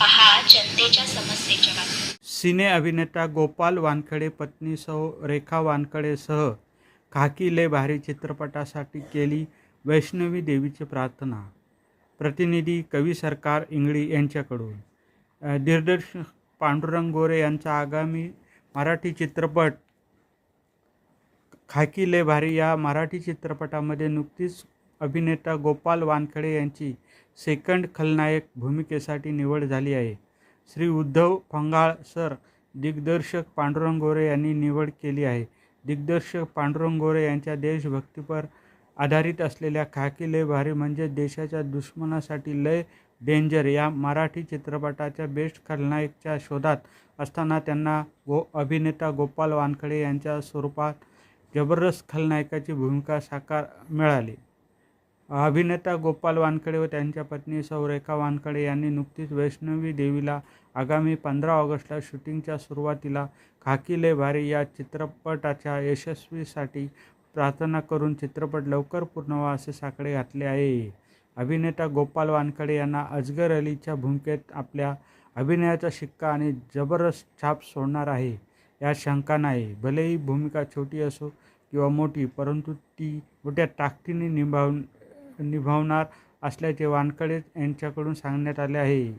पहा जनतेच्या समस्येच्या बातम्या. सिने अभिनेता गोपाल वानखडे पत्नी सौ रेखा वानखडेसह खाकी ले भारी चित्रपटासाठी केली वैष्णवी देवीची प्रार्थना. प्रतिनिधी कवी सरकार इंगळी यांच्याकडून. दिग्दर्शक पांडुरंग गोरे यांचा आगामी मराठी चित्रपट खाकी ले भारी या मराठी चित्रपटामध्ये नुकतीच अभिनेता गोपाल वानखडे यांची सेकंड खलनायक भूमिकेसाठी निवड झाली आहे. श्री उद्धव फंगाळ सर दिग्दर्शक पांडुरंग गोरे यांनी निवड केली आहे. दिग्दर्शक पांडुरंग गोरे यांच्या देशभक्तीपर आधारित असलेल्या खाकी लय भारी म्हणजे देशाच्या दुश्मनासाठी लय डेंजर या मराठी चित्रपटाच्या बेस्ट खलनायकच्या शोधात असताना त्यांना गो अभिनेता गोपाल वानखडे यांच्या स्वरूपात जबरदस्त खलनायकाची भूमिका साकार मिळाली. अभिनेता गोपाल वानखडे व त्यांच्या पत्नी सौरेखा वानखडे यांनी नुकतीच वैष्णवी देवीला आगामी पंधरा ऑगस्टला शूटिंगच्या सुरुवातीला खाकी ले भारी या चित्रपटाच्या यशस्वीसाठी प्रार्थना करून चित्रपट लवकर पूर्ण व्हा असे साकडे घातले आहे. अभिनेता गोपाल वानखडे यांना अजगर अलीच्या भूमिकेत आपल्या अभिनयाचा शिक्का आणि जबरदस्त छाप सोडणार आहे यात शंका नाही. भलेही भूमिका छोटी असो किंवा मोठी परंतु ती मोठ्या ताकदीने निभावून निभावणार असल्याचे वानखडे यांच्याकडून सांगण्यात आले आहे.